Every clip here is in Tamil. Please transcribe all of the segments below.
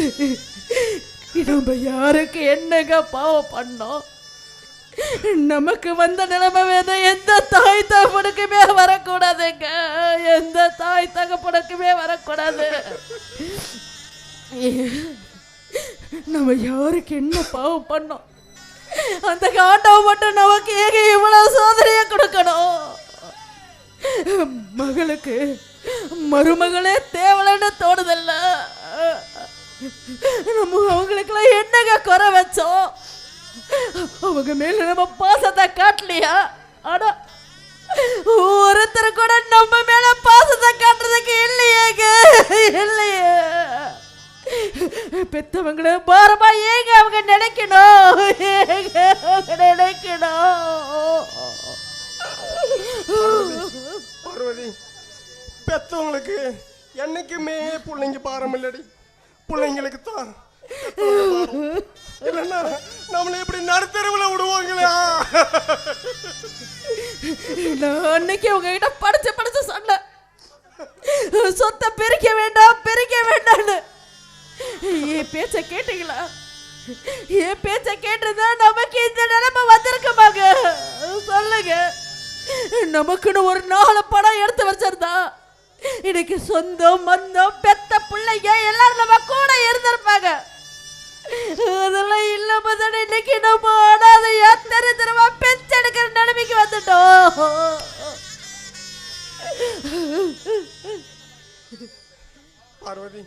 நம்ம யாருக்கு என்னங்க பாவம் பண்ணோம்? நமக்கு வந்த நிலைமை வேற எந்த தாய் தகப்பனுக்குமே வரக்கூடாதுங்க. எந்த தாய் தகப்பனுக்குமே வரக்கூடாது. நம்ம யாருக்கு என்ன பாவம் பண்ணோம்? அந்த காண்டவன் மட்டும் நமக்கு ஏக இவ்வளவு சோதனையை கொடுக்கணும். மகளுக்கு மருமகளே தேவலன்னு தோணுதல்ல. நம்ம அவங்களுக்கெல்லாம் என்னங்க குறை வச்சோம்? அவங்க மேல நம்ம பாசத்தை காட்டலையா? ஆனா ஒருத்தர் கூட நம்ம மேல பாசத்தை காட்டுறதுக்கு இல்லையேங்க. இல்லையே. பெத்தவங்கள பாரமா ஏங்க அவங்க நினைக்கணும்? ஏங்க அவங்க நினைக்கணும்? பார்வதி பெத்தவங்களுக்கு என்னைக்குமே பிள்ளைங்க பாரம் இல்லடி பிள்ளைங்களுக்கு தான் இல்லைன்னா நம்மளை இப்படி நடுத்தருவில் விடுவாங்களா. நான் அன்னைக்கு உங்ககிட்ட படிச்சு படிச்சு சொன்னேன். சொத்தை பிரிக்க வேண்டாம் பிரிக்க வேண்டாம்னு. என் பேச்ச கேட்டீங்களா? என் பேச்ச கேட்டிருந்தா நமக்கு இந்த நிலைமை வந்திருக்குமாங்க? சொல்லுங்க. நமக்குன்னு ஒரு நாலு படம் எடுத்து வச்சிருந்தா இன்னைக்கு சொந்தம் மந்தம் பெத்த பிள்ளைங்க எல்லாரும் நம்ம கூட இருந்திருப்பாங்க. அதெல்லாம் இல்லாம தானே இன்னைக்கு நம்ம அனாதையா தெரு தெருவா பெச்செடுக்கிற நிலைமைக்கு வந்துட்டோம். பார்வதி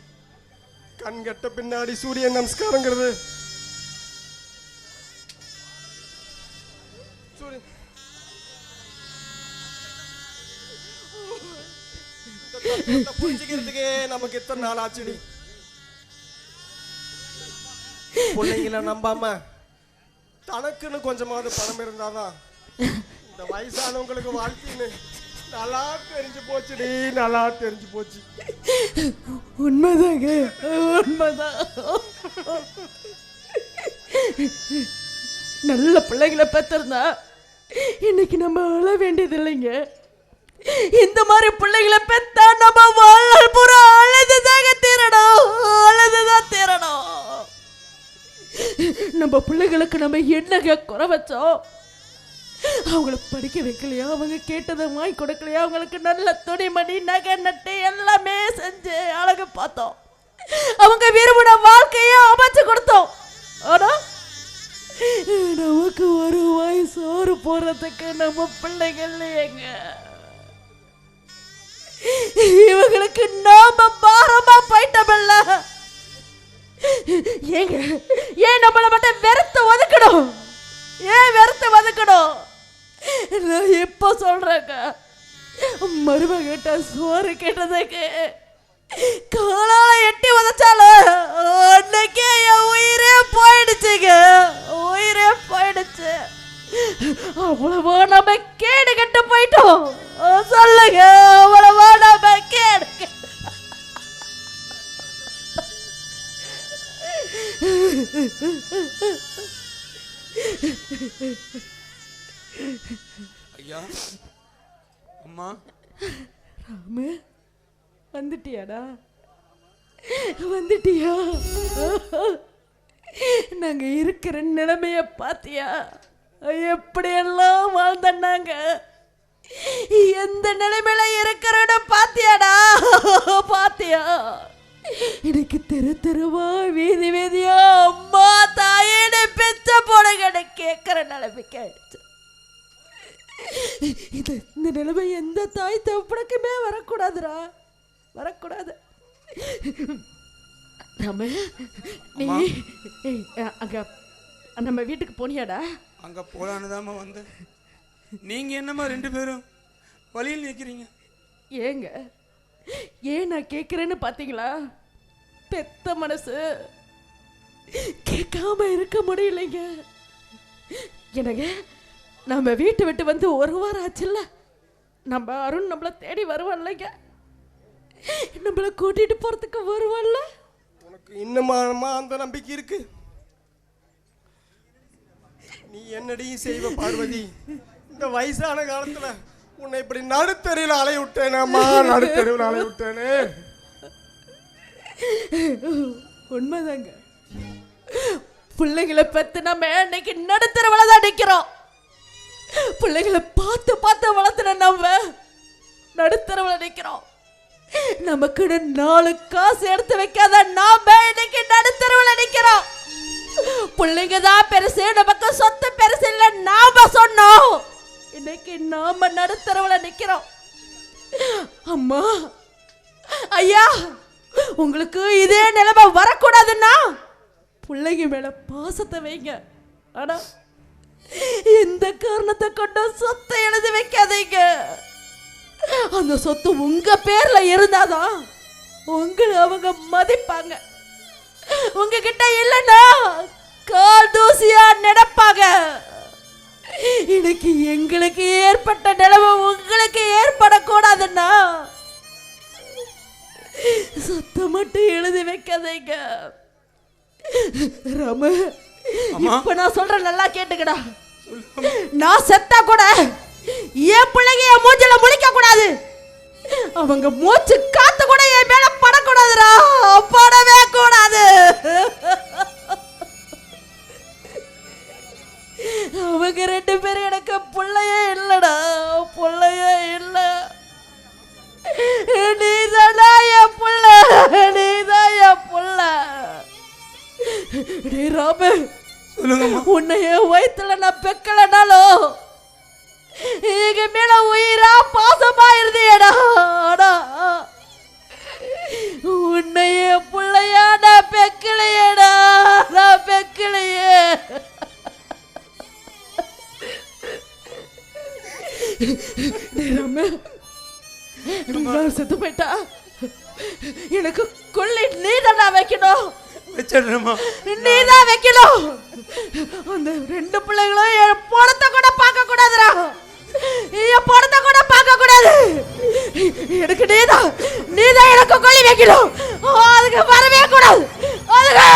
கண் கட்ட பின்னாடி சூரியன் நமஸ்காரங்கிறது புரிஞ்சுக்கிறதுக்கே நமக்கு எத்தனை நாள் ஆச்சுடி? பிள்ளைங்கள நம்பாம தனக்குன்னு கொஞ்சமாவது பணம் இருந்தாதான் இந்த வயசானவங்களுக்கு வாழ்க்கைன்னு நல்லா தெரிஞ்சு போச்சுடி நல்லா தெரிஞ்சு போச்சு. உண்மைதாங்க உண்மைதான். நல்ல பிள்ளைங்களை பெற்றிருந்தா இன்னைக்கு நம்ம அழ வேண்டியது இல்லைங்க இந்த மாதிரி பிள்ளைங்களை பெத்த நம்ம என்னங்க குறை வச்சோம் அவங்கள படிக்க வைக்கலையா? அவங்க கேட்டதை வாங்கி கொடுக்கலையா? அவங்களுக்கு நல்ல துணிமணி நகை நட்டு எல்லாமே செஞ்சு அழகு பார்த்தோம். அவங்க விரும்பின வாழ்க்கையை அமைச்சு கொடுத்தோம். ஆனா நமக்கு ஒரு வாய் சோறு போறதுக்கு நம்ம பிள்ளைகள் இல்லையேங்க. இவங்களுக்கு நாம பாரமா மருமகிட்ட சோறு கேட்டதுக்கு காலால எட்டி உதச்சாலும் அன்னைக்கே என் உயிரே போயிடுச்சுங்க. உயிரே போயிடுச்சு. அவ்வளவா நம்ம கேடு கட்டு போயிட்டோம். சொல்லுங்க அவ்வளவா நம்ம கேடு ஐயா அம்மா. ராமு வந்துட்டியாடா? வந்துட்டியா? நாங்க இருக்கிற நிலைமைய பாத்தியா? எப்படியெல்லாம் வாழ்ந்தாங்க எந்த நிலைமையில இருக்கிறோன்னு பாத்தியாடா? பாத்தியா? எனக்கு தெரு தெருவா வீதி வீதியா அம்மா தாயின்னு பெச்ச போடுங்கன்னு கேட்கிற நிலைமைக்கு ஆயிடுச்சு. இது இந்த நிலைமை எந்த தாய் தகப்பனுக்குமே வரக்கூடாதுடா. வரக்கூடாது. ராம நீ அங்க நம்ம வீட்டுக்கு போனியாடா? அங்க போலான்னு வந்தேன். நீங்க என்னம்மா ரெண்டு பேரும்? வழியில் நிற்கிறீங்க ஏங்க ஏன் நான் கேட்குறேன்னு பார்த்தீங்களா பெத்த மனசு. கேட்காம இருக்க முடியலைங்க. எனக்கு நம்ம வீட்டை விட்டு வந்து ஒரு வாரம் ஆச்சுல்ல? நம்ம அருண் நம்மளை தேடி வருவான்லைங்க நம்மளை கூட்டிட்டு போறதுக்கு வருவான்ல உனக்கு இன்னுமாமா அந்த நம்பிக்கை இருக்கு? நீ என்னடி செய்வ பார்வதி? இந்த வயசான காலத்துல உன்னை இப்படி நடுத்தெருவில் அலைய விட்டேனேம்மா நடுத்தெருவில் அலைய விட்டேனே உண்மைதாங்க. பிள்ளைங்களை பெத்து நம்ம இன்னைக்கு நடுத்தரவுல தான் நிக்கிறோம். பிள்ளைகளை பார்த்து பார்த்து வளர்த்துன நம்ம நடுத்தரவுல நிக்கிறோம். நமக்கு நாலு காசு எடுத்து வைக்காத நாம இன்னைக்கு நடுத்தரவுல நிக்கிறோம். பிள்ளைங்க தான் பெருசு நமக்கு சொத்து பெருசு இல்ல நாம சொன்னோம். இன்னைக்கு நாம நடுத்தரவுல நிக்கிறோம். அம்மா ஐயா உங்களுக்கு இதே நிலைமை வரக்கூடாதுன்னா பிள்ளைங்க மேல பாசத்தை வைங்க. ஆனா எந்த காரணத்தை கொண்டும் சொத்தை எழுதி வைக்காதீங்க. அந்த சொத்து உங்க பேர்ல இருந்தாதான் உங்களை அவங்க மதிப்பாங்க. உங்ககிட்ட இல்லைன்னா கால் தூசியா நடப்பாங்க இன்னைக்கு எங்களுக்கு ஏற்பட்ட நிலைமை உங்களுக்கு ஏற்படக்கூடாதுன்னா சொத்தை மட்டும் எழுதி வைக்காதீங்க. ராம. இப்ப நான் சொல்றேன் நல்லா கேட்டுக்கடா. நான் செத்தா கூட என் பிள்ளைங்க என் மூச்சில முழிக்க கூடாது. அவங்க மூச்சு காத்து கூட உன்னையே வயிற்றுல நான் பெக்கலனாலும் எங்க மேல உயிரா பாசமா இருந்தியடா ஆனா உன்னை வச்சிடுறேம்மா நீதான் வைக்கணும். அந்த ரெண்டு பிள்ளைகளும் என் படத்தை கூட பார்க்க கூடாதுடா என் படத்தை கூட பார்க்க கூடாது எனக்கு நீதான் நீதான் எனக்கு கொல்லி வைக்கணும். அதுக்கு வரவே கூடாது. அதுக்கு.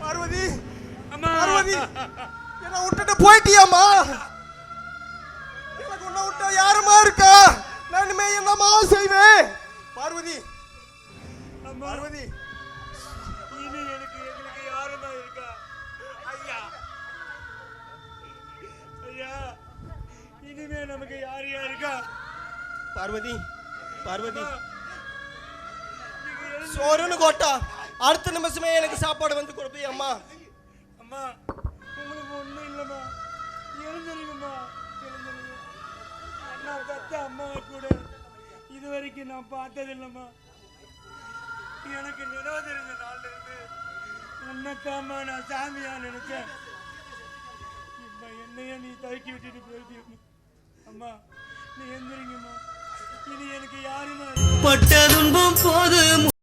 பார்வதி அம்மா. பார்வதி என்ன விட்டுட்டு போயிட்டியாம்மா? பார்வதி பார்வதி சோறுன்னு கோட்டா அடுத்த நிமிஷமே எனக்கு சாப்பாடு வந்து கொடுப்பி அம்மா அம்மா உங்களுக்கு ஒண்ணும் இல்லம்மா எழுந்துருங்கம்மா எழுந்துருங்க அண்ணா கத்த அம்மாவை கூட இது வரைக்கும் நான் பார்த்தது இல்லம்மா எனக்கு நினைவு தெரிஞ்ச நாள்ல இருந்து உன்னைத்தாம்மா நான் சாமியா நினைச்சேன் இப்ப என்னைய நீ தவிக்கி விட்டுட்டு போயிட்டு அம்மா நீ எந்திரிங்கம்மா பட்ட துன்பம் போதும்